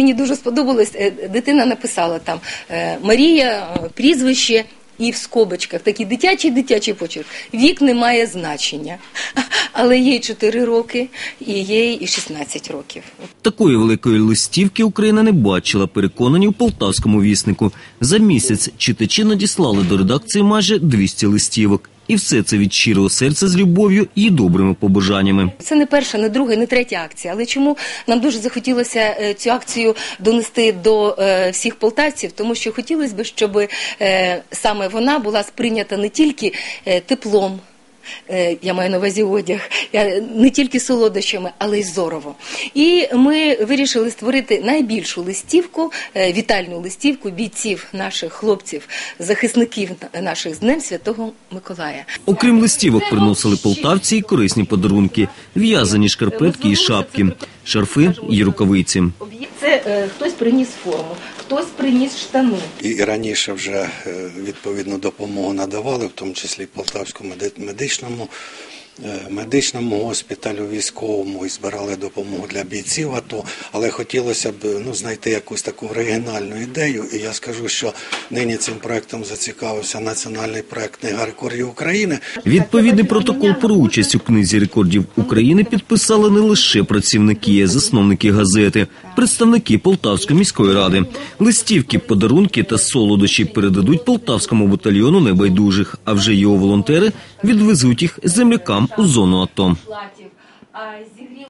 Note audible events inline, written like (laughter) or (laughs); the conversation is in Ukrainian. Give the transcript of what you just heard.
Мені дуже сподобалось, е, дитина написала там е, Марія, е, прізвище. І в скобочках такий дитячий дитячий почерк. Вік не має значення, (laughs) але їй 4 роки і їй і 16 років. Такої великої листівки Україна не бачила, переконані у полтавському віснику. За місяць читачі надіслали до редакції майже 200 листівок. І все це від щирого серця з любов'ю і добрими побажаннями. Це не перша, не друга, не третя акція. Але чому нам дуже захотілося е, цю акцію донести до е, всіх полтавців? Тому що хотілося б, щоб е, саме вона була сприйнята не тільки теплом. Е, Я маю на увазі одяг, не тільки солодощами, але й зорово. І ми вирішили створити найбільшу листівку, е, вітальну листівку бійців наших хлопців, захисників наших з Днем Святого Миколая. Окрім листівок, приносили полтавці й корисні подарунки: в'язані шкарпетки і шапки, шарфи і рукавиці. Е, хтось приніс форму, хтось приніс штани. І раніше вже е, відповідну допомогу надавали, в тому числі Полтавському меди- медичному, медичному госпіталю військовому і збирали допомогу для бійців АТО. Але хотілося б ну, знайти якусь таку оригінальну ідею. І я скажу, що нині цим проектом зацікавився національний проект Книга рекордів України. Відповідний протокол про участь у книзі рекордів України підписали не лише працівники, засновники газети, представники Полтавської міської ради. Листівки, подарунки та солодощі передадуть полтавському батальйону небайдужих. А вже його волонтери відвезуть їх землякам у зону АТО.